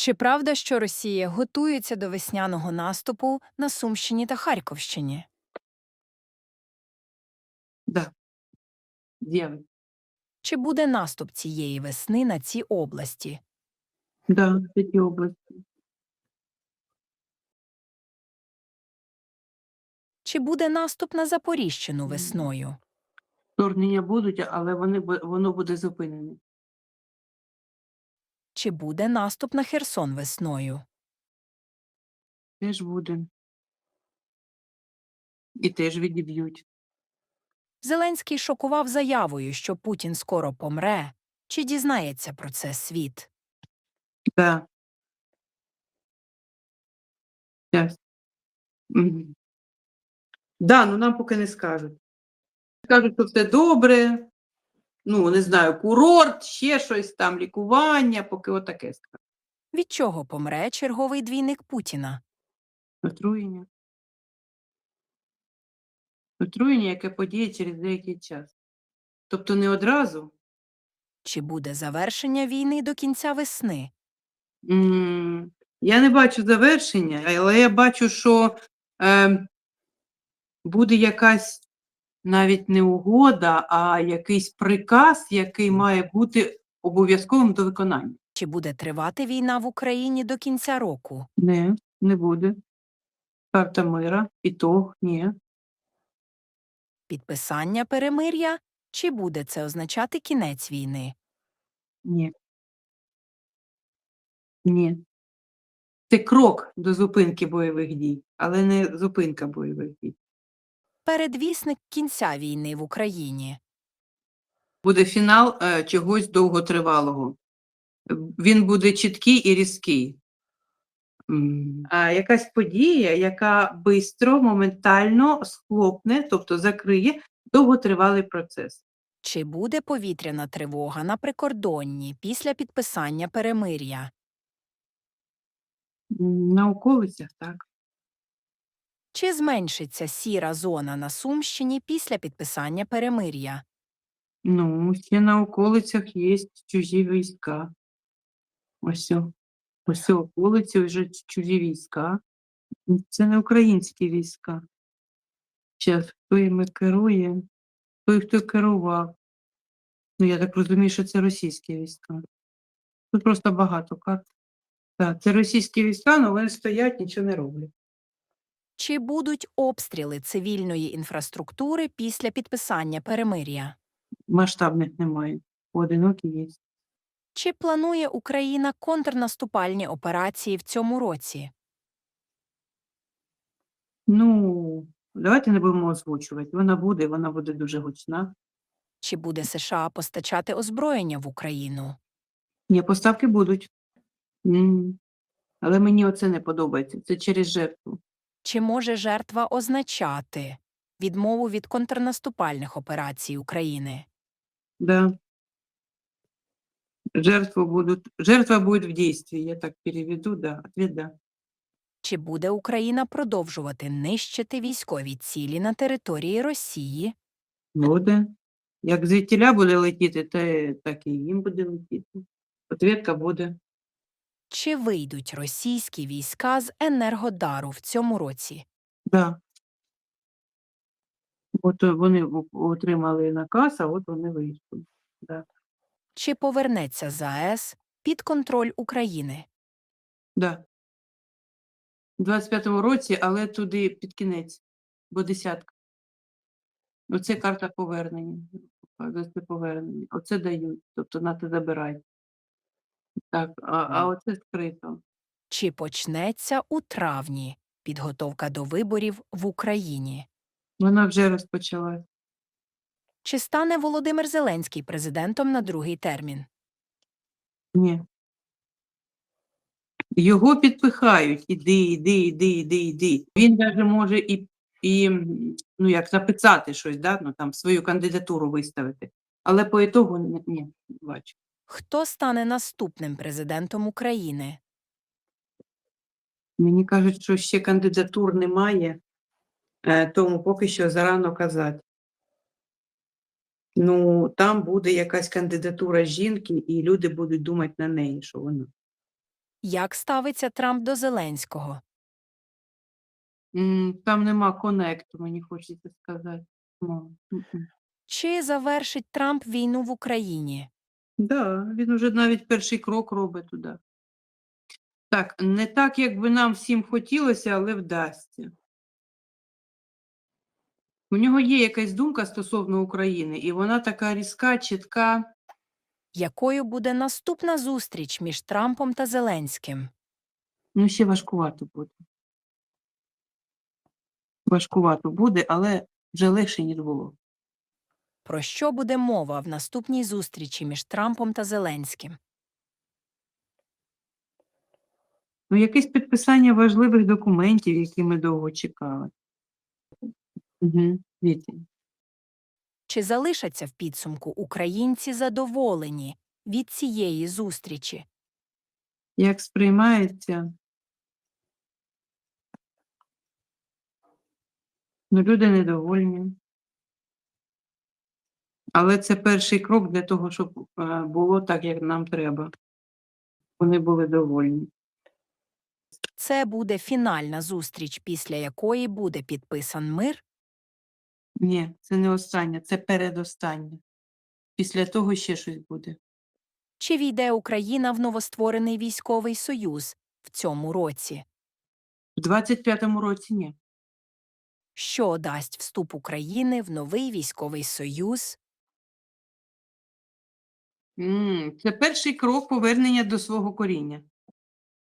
Чи правда, що Росія готується до весняного наступу на Сумщині та Харківщині? Да. Делай. Чи буде наступ цієї весни на ці області? Да, в эти области. Чи буде наступ на Запоріжчину весною? Вторгнення будуть, але вони, бу- воно буде зупинене. Чи буде наступ на Херсон весною? Теж буде. І теж відіб'ють. Зеленський шокував заявою, що Путін скоро помре. Чи дізнається про це світ? Да. Щас. Мгм. Да, ну нам поки не скажуть. Скажуть, що все добре. Ну, не знаю, курорт, ще щось там, лікування, поки отаке. Від чого помре черговий двійник Путіна? Отруєння. Отруєння, яке подіє через деякий час. Тобто не одразу. Чи буде завершення війни до кінця весни? М, Я не бачу завершення, але я бачу, що е, буде якась навіть не угода, а якийсь приказ, який має бути обов'язковим до виконання. Чи буде тривати війна в Україні до кінця року? Не, не буде. Карта мира, ітог, ні. Підписання перемир'я? Чи буде це означати кінець війни? Ні. Ні. Це крок до зупинки бойових дій, але не зупинка бойових дій. Передвісник кінця війни в Україні. Буде фінал е, чогось довготривалого. Він буде чіткий і різкий. А якась подія, яка бистро, моментально схлопне, тобто закриє довготривалий процес. Чи буде повітряна тривога на прикордонні після підписання перемир'я? На околицях так. Чи зменшиться сіра зона на Сумщині після підписання перемир'я? Ну, ще на околицях є чужі війська. Ось. Ось околиці вже чужі війська. Це не українські війська. Зараз хто іми керує, той, хто керував. Ну, я так розумію, що це російські війська. Тут просто багато карт. Так, це російські війська, але вони стоять, нічого не роблять. Чи будуть обстріли цивільної інфраструктури після підписання перемир'я? Масштабних немає. Поодинокі є. Чи планує Україна контрнаступальні операції в цьому році? Ну, давайте не будемо озвучувати. Вона буде, вона буде дуже гучна. Чи буде США постачати озброєння в Україну? Ні, поставки будуть. М. Але мені оце не подобається. Це через жертву. Чи може жертва означати відмову від контрнаступальних операцій України? Да. Жертву будут, жертва будет в действии, я так переведу, да, ответ да. Чи буде Україна продовжувати нищити військові цілі на території Росії? Буде. Як звідтіля буде летіти, те, так і їм буде летіти. Ответка буде. Чи вийдуть російські війська з Енергодару в цьому році? Да. От е, вони отримали наказ, а от вони вийшли. Да. Чи повернеться ЗАЕС під контроль України? Да. У 25-му році, але туди під кінець, бо десятка. Оце карта повернення. Показує, Це повернення. Оце дають, тобто на те забирають. Так, а, а оце скрито. Чи почнеться у травні підготовка до виборів в Україні? Вона вже розпочалась. Чи стане Володимир Зеленський президентом на другий термін? Ні. Його підпихають. Іди, іди, іди, іди, іди. Він навіть може і, і м, ну, як написати щось, да? ну, там, свою кандидатуру виставити. Але по ітогу ні, ні, не бачу. Хто стане наступним президентом України? Мені кажуть, що ще кандидатур немає, е, тому поки що зарано казати. Ну, там буде якась кандидатура жінки, і люди будуть думати на неї, що вона. Як ставиться Трамп до Зеленського? Там нема конекту, мені хочеться сказати. Чи завершить Трамп війну в Україні? Да, він уже навіть перший крок робить туди. Так, не так, як би нам всім хотілося, але вдасться. У нього є якась думка стосовно України, і вона така різка, чітка. Якою буде наступна зустріч між Трампом та Зеленським? Ну, ще важкувато буде. Важкувато буде, але вже легше, ніж було. Про що буде мова в наступній зустрічі між Трампом та Зеленським? Ну, якесь підписання важливих документів, які ми довго чекали. Угу. Чи залишаться в підсумку українці задоволені від цієї зустрічі? Як сприймається? Ну, люди недовольні. Але це перший крок для того, щоб е, було так, як нам треба. Вони були довольні. Це буде фінальна зустріч, після якої буде підписан мир? Ні, це не останнє, це передостаннє. Після того ще щось буде. Чи війде Україна в новостворений військовий союз в цьому році? В 25-му році ні. Що дасть вступ України в новий військовий союз? М, Це перший крок повернення до свого коріння.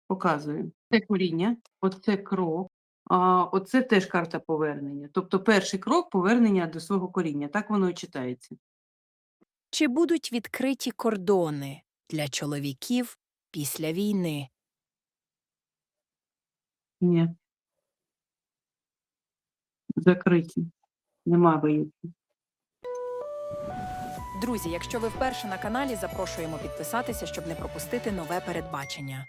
Показую. Це коріння, оце крок, а оце теж карта повернення. Тобто перший крок повернення до свого коріння. Так воно і читається. Чи будуть відкриті кордони для чоловіків після війни? Ні. Закриті. Нема виїзду. Друзі, якщо ви вперше на каналі, запрошуємо підписатися, щоб не пропустити нове передбачення.